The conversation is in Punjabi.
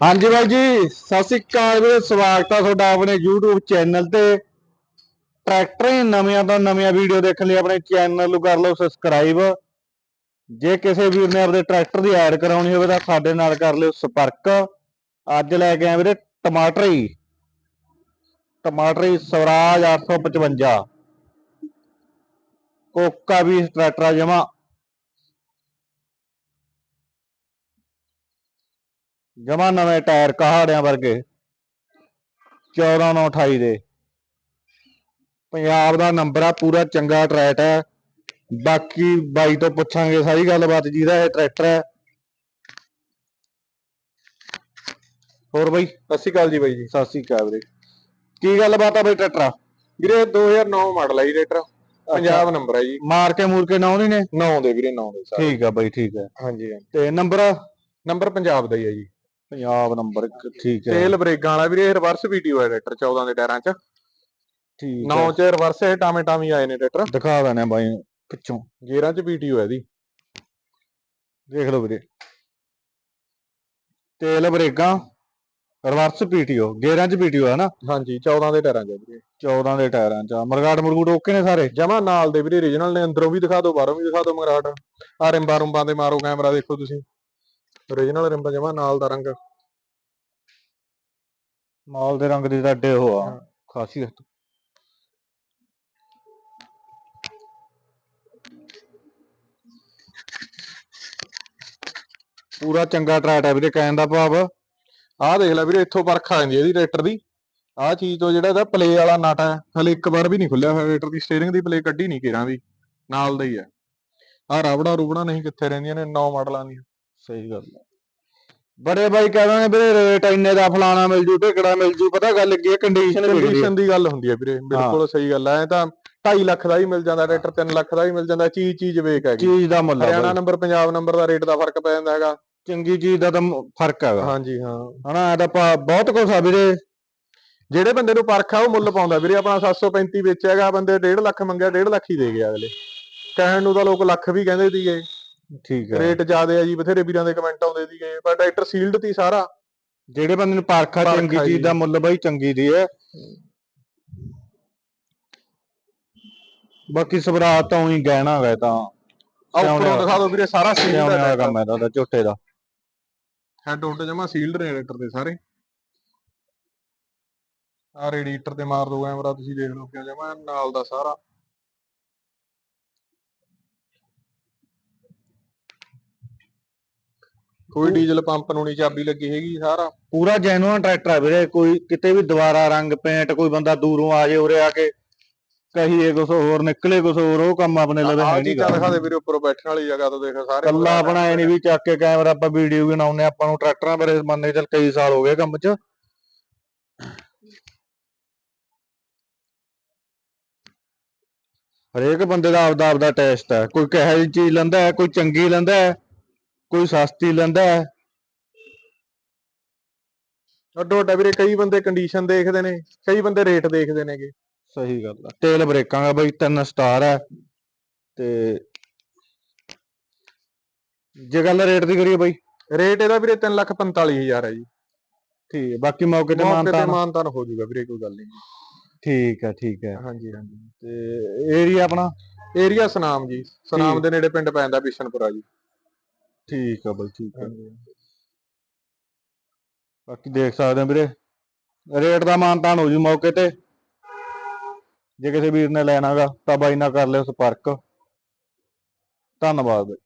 ਹਾਂਜੀ ਬਾਈ ਜੀ, ਸਤਿ ਸ੍ਰੀ ਅਕਾਲ ਵੀਰੇ, ਸਵਾਗਤ ਆ ਤੁਹਾਡਾ ਆਪਣੇ YouTube ਚੈਨਲ ਤੇ। ਟਰੈਕਟਰ ਨਵੀਆਂ ਤੋਂ ਨਵੀਆਂ ਵੀਡੀਓ ਦੇਖਣ ਲਈ ਆਪਣੇ ਚੈਨਲ ਨੂੰ ਕਰ ਲਓ ਸਬਸਕ੍ਰਾਈਬ ਜੇ ਕਿਸੇ ਵੀਰ ਨੇ ਆਪਣੇ ਟਰੈਕਟਰ ਦੀ ਐਡ ਕਰਾਉਣੀ ਹੋਵੇ ਤਾਂ ਸਾਡੇ ਨਾਲ ਕਰ ਲਿਓ ਸੰਪਰਕ। ਅੱਜ ਲੈ ਕੇ ਆਏ ਵੀਰੇ ਟਮਾਟਰੀ ਟਮਾਟਰੀ ਸਵਰਾਜ 855 ਕੋਕਾ ਵੀ ਟਰੈਕਟਰ ਜਮਾ ਜਮਾ ਨਵੇਂ ਟਾਇਰ ਕਹਾੜਿਆਂ ਵਰਗੇ 14928 ਦੇ। ਪੰਜਾਬ ਦਾ ਨੰਬਰ ਆ ਪੂਰਾ ਚੰਗਾ ਟਰੈਟ ਹੈ ਬਾਕੀ ਬਾਈ ਤੋਂ ਪੁੱਛਾਂਗੇ ਸਾਰੀ ਗੱਲਬਾਤ ਜਿਹਦਾ ਇਹ ਟਰੈਕਟਰ ਹੈ ਹੋਰ ਬਾਈ? ਸਤਿ ਸ਼੍ਰੀ ਅਕਾਲ ਜੀ ਬਾਈ ਜੀ। ਸਤਿ ਸ੍ਰੀ ਅਕਾਲ ਵੀਰੇ। ਕੀ ਗੱਲਬਾਤ ਆ ਬਾਈ ਟਰੈਕਟਰ ਵੀਰੇ 2009 ਮਾਡਲ ਹੈ ਜੀ ਰੇਟਰ ਪੰਜਾਬ ਨੰਬਰ ਹੈ ਜੀ। ਮਾਰ ਕੇ ਮੂਰ ਕੇ ਨਾਉ ਨਹੀਂ ਨੇ 9 ਦੇ ਵੀਰੇ 9 ਦੇ ਸਾਰੇ। ਠੀਕ ਆ ਬਾਈ ਠੀਕ ਹਾਂਜੀ ਹਾਂਜੀ। ਤੇ ਨੰਬਰ ਨੰਬਰ ਪੰਜਾਬ ਦਾ ਹੀ ਹੈ ਜੀ। ਪੰਜਾਬ ਨੰਬਰ ਠੀਕ ਹੈ। ਤੇਲ ਬ੍ਰੇਕਾਂ ਵਾਲਾ ਵੀਰੇ ਰਿਵਰਸ ਵੀਡੀਓ ਹੈ ਰੇਟਰ 14 ਦੇ ਟਾਇਰਾਂ 'ਚ। ਠੀਕ 9 ਹੈ। 'ਚ ਰਿਵਰਸ ਹੈ ਟਾਵੇਂ ਟਾਵੇਂ ਆਏ ਨੇ ਰੇਟਰ ਦਿਖਾ ਆ ਬਾਈ ਪਿੱਛੋਂ। ਗੇਅਰਾਂ 'ਚ ਵੀਡੀਓ ਹੈ ਇਹਦੀ। ਦੇਖ ਲਓ ਵੀਰੇ। ਤੇਲ ਬ੍ਰੇਕਾਂ ਰਿਵਰਸ ਪੀਟੀਓ ਗੇਅਰਾਂ 'ਚ ਪੀਟੀਓ ਹੈ ਨਾ? ਹਾਂਜੀ 14 ਦੇ ਟਾਇਰਾਂ 'ਚ ਵੀਰੇ। 14 ਦੇ ਟਾਇਰਾਂ 'ਚ। ਮਰਗਾੜ ਮਰਗੂੜ ਓਕੇ ਨੇ ਸਾਰੇ? ਜਮਾ ਨਾਲ ਦੇ ਵੀਰੇ origignal ਨੇ। ਅੰਦਰੋਂ ਵੀ ਦਿਖਾ ਦਿਓ ਬਾਹਰੋਂ ਵੀ ਦਿਖਾ ਦਿਓ ਮਗਰਾਟ ਆ ਰਿੰਬਾਂ ਰੁੰਬਾਂ ਦੇ ਮਾਰੋ ਕੈਮਰਾ ਦੇਖੋ ਤੁਸੀਂ। Origignal ਰਿੰਬਾਂ ਜਮਾ ਨਾਲ ਦਾ ਰੰਗ। ਮਾਲ ਦੇ ਰੰਗ ਦੀ ਤਾਂ ਅੱਡੇ ਉਹ ਆ ਖਾਸੀਅਤ ਪੂਰਾ ਚੰਗਾ ਟਰੈਟ ਹੈ ਵੀਰੇ ਕਹਿਣ ਦਾ ਭਾਵ। ਆਹ ਦੇਖ ਲੈ ਵੀਰੇ ਇੱਥੋਂ ਪਰਖ ਆ ਜਾਂਦੀ ਹੈ ਇਹਦੀ ਰੇਟਰ ਦੀ। ਆਹ ਚੀਜ਼ ਤੋਂ ਜਿਹੜਾ ਇਹਦਾ ਪਲੇ ਵਾਲਾ ਨਟ ਹੈ ਹਲੇ ਇੱਕ ਵਾਰ ਵੀ ਨਹੀਂ ਖੁੱਲਿਆ ਹੋਇਆ ਰੇਟਰ ਦੀ। ਸਟੀਅਰਿੰਗ ਦੀ ਪਲੇ ਕੱਢੀ ਨਹੀਂ ਕਿਰਾਂ ਵੀ ਨਾਲ ਦਾ ਹੀ ਹੈ ਆਹ ਰਬੜਾ ਰੁਬੜਾ ਨਹੀਂ ਕਿੱਥੇ ਰਹਿੰਦੀਆਂ ਨੇ ਨੌ ਮਾਡਲਾਂ ਦੀਆਂ। ਸਹੀ ਗੱਲ ਹੈ ਬੜੇ ਬਾਈ ਕਹਿੰਦੇ ਵੀਰੇ ਰੇਟ ਇੰਨੇ ਦਾ ਫਲਾਣਾ ਮਿਲ ਜੂ ਢੇਕੜਾ ਮਿਲ ਜੂ ਪਤਾ ਗੱਲ ਕੀ ਹੈ ਕੰਡੀਸ਼ਨ। ਕੰਡੀਸ਼ਨ ਦੀ ਗੱਲ ਹੁੰਦੀ ਹੈ ਵੀਰੇ ਬਿਲਕੁਲ ਸਹੀ ਗੱਲ ਹੈ ਐ ਤਾਂ 2.5 ਲੱਖ ਦਾ ਹੀ ਮਿਲ ਜਾਂਦਾ ਰੇਟਰ 3 ਲੱਖ ਦਾ ਹੀ ਮਿਲ ਜਾਂਦਾ ਚੀਜ਼ ਚੀਜ਼ ਵੇਖ ਹੈਗੀ। ਚੀਜ਼ ਦਾ ਮੁੱਲ ਹਰਿਆਣਾ। ਨੰਬਰ ਪੰਜਾਬ ਨੰਬਰ ਦਾ ਰੇਟ ਦਾ ਫ਼ਰਕ ਪੈ ਜਾਂਦਾ ਹੈਗਾ। ਚੰਗੀ ਚੀਜ਼ ਦਾ ਤਾਂ ਫ਼ਰਕ ਹੈਗਾ। ਹਾਂਜੀ ਹਾਂ। ਹਨਾ ਇਹ ਤਾਂ ਬਹੁਤ ਕੁਛ ਆ ਵੀਰੇ। ਜਿਹੜੇ ਬੰਦੇ ਨੂੰ ਪਰਖ ਆ ਉਹ ਮੁੱਲ ਪਾਉਂਦਾ। ਵੀਰੇ ਆਪਣਾ 735 ਵੇਚਿਆਗਾ ਬੰਦੇ 1.5 ਲੱਖ ਮੰਗਿਆ 1.5 ਲੱਖ ਹੀ ਦੇ ਗਿਆ ਅਗਲੇ। ਕਹਿਣ ਨੂੰ ਤਾਂ ਲੋਕ ਲੱਖ ਵੀ ਕਹਿੰਦੇ ਸੀਗੇ। ਠੀਕ ਹੈ। ਰੇਟ ਜ਼ਿਆਦੇ ਆ ਜੀ ਬਥੇਰੇ ਵੀਰਾਂ ਦੇ ਕਮੈਂਟ ਆਉਂਦੇ ਸੀਗੇ ਪਰ ਟਰੈਕਟਰ ਸੀਲਡ ਤੀ ਸਾਰਾ। ਜਿਹੜੇ ਬੰਦੇ ਨੂੰ ਪਰਖਾ ਚੰਗੀ ਚੀਜ਼। ਦਾ ਮੁੱਲ ਬਾਈ ਚੰਗੀ ਦੀ ਹੈ। ਬਾਕੀ ਸਵਰਾਜ ਤਾਂ ਉਹੀ ਗਹਿਣਾ ਇਹ ਤਾਂ। ਉੱਪਰੋਂ। ਦਿਖਾ ਦਿਓ ਵੀਰੇ ਸਾਰਾ ਸੀਲਡ ਹੈ ਕੰਮ ਹੈ ਤਾਂ ਝੋਟੇ ਦਾ। ਹੈਡ ਹੁੱਡ ਜਮਾ ਸੀਲਡ ਨੇ ਰੇਟਰ ਦੇ ਸਾਰੇ। ਆ ਰੇਡੀਏਟਰ ਤੇ ਮਾਰ ਦੋ ਕੈਮਰਾ ਤੁਸੀਂ ਦੇਖ ਲਓ ਕਿ ਜਮਾ ਨਾਲ ਦਾ ਸਾਰਾ। ਕੋਈ ਡੀਜ਼ਲ ਪੰਪ ਨੂੰ ਨਹੀਂ ਚਾਬੀ ਲੱਗੀ ਹੈਗੀ ਸਾਰਾ। ਪੂਰਾ ਜੈਨੂਅਨ ਟਰੈਕਟਰ ਹੈ ਵੀਰੇ ਕੋਈ ਕਿਤੇ ਵੀ ਦੁਬਾਰਾ ਰੰਗ ਪੇਂਟ ਕੋਈ ਬੰਦਾ ਦੂਰੋਂ ਆ ਜੇ ਉਰੇ ਆ ਕੇ ਕਹੀਏ ਕੁਛ ਹੋਰ ਨਿਕਲੇ ਕੁਛ ਹੋਰ ਉਹ ਕੰਮ ਆਪਣੇ ਲਵੇ ਹੈ ਨਹੀਂ ਦਿਖਾ ਦੇ ਵੀਰੇ ਉੱਪਰੋਂ ਬੈਠਣ ਵਾਲੀ ਜਗ੍ਹਾ ਤੋਂ ਦੇਖ ਸਾਰੇ ਕੱਲਾ ਆਪਣਾ ਨਹੀਂ ਵੀ ਚੱਕ ਕੇ ਕੈਮਰਾ ਆਪਾਂ ਵੀਡੀਓ ਬਣਾਉਨੇ ਆਪਾਂ ਨੂੰ ਟਰੈਕਟਰਾਂ ਬਾਰੇ ਮੰਨੇ ਚੱਲ ਕਈ ਸਾਲ ਹੋ ਗਏ ਕੰਮ 'ਚ। ਹਰੇਕ ਬੰਦੇ ਦਾ ਆਪਦਾ ਆਪਦਾ ਟੇਸਟ ਹੈ ਕੋਈ ਕਿਹੋ ਜਿਹੀ ਚੀਜ਼ ਲੈਂਦਾ ਹੈ ਕੋਈ ਚੰਗੀ ਲੈਂਦਾ ਹੈ ਕੋਈ ਸਸਤੀ ਲੈਂਦਾ ਹੈ? ਅੱਡੋ ਅੱਡਾ ਵੀਰੇ ਕਈ ਬੰਦੇ ਕੰਡੀਸ਼ਨ ਦੇਖਦੇ ਨੇ ਕਈ ਬੰਦੇ ਰੇਟ ਦੇਖਦੇ ਨੇਗੇ। ਸਹੀ ਗੱਲ ਹੈ ਤੇਲ ਬ੍ਰੇਕਾਂ ਦਾ ਬਈ ਤਿੰਨ ਸਟਾਰ ਹੈ ਤੇ ਜੇ ਗੱਲ ਰੇਟ ਦੀ ਕਰੀਏ ਬਈ? ਰੇਟ ਇਹਦਾ ਵੀਰੇ 345000 ਹੈ ਜੀ। ਠੀਕ ਹੈ ਬਾਕੀ ਮੌਕੇ ਤੇ ਮੌਕੇ ਤੇ ਮਾਨਤਾ ਮਾਨਤਾਨ ਹੋ ਜਾਊਗਾ ਵੀਰੇ ਕੋਈ ਗੱਲ ਨਹੀਂ ਠੀਕ ਹੈ ਠੀਕ ਹੈ। ਹਾਂਜੀ ਹਾਂਜੀ। ਤੇ ਏਰੀਆ ਆਪਣਾ? ਏਰੀਆ ਸਨਾਮ ਜੀ ਸਨਾਮ ਦੇ ਨੇੜੇ ਪਿੰਡ ਪੈਂਦਾ ਬਿਸ਼ਨਪੁਰਾ ਜੀ। ਠੀਕ ਆ ਬਈ ਠੀਕ ਆ। ਬਾਕੀ ਦੇਖ ਸਕਦੇ ਹੋ ਵੀਰੇ ਰੇਟ ਦਾ ਮਾਨਤਾਨ ਹੋ ਜੂ ਮੌਕੇ ਤੇ। ਜੇ ਕਿਸੇ ਵੀਰ ਨੇ ਲੈਣਾਗਾ ਤਾਂ ਬਾਈ ਨਾਲ ਕਰ ਲਿਓ ਸੰਪਰਕ। ਧੰਨਵਾਦ ਬਈ।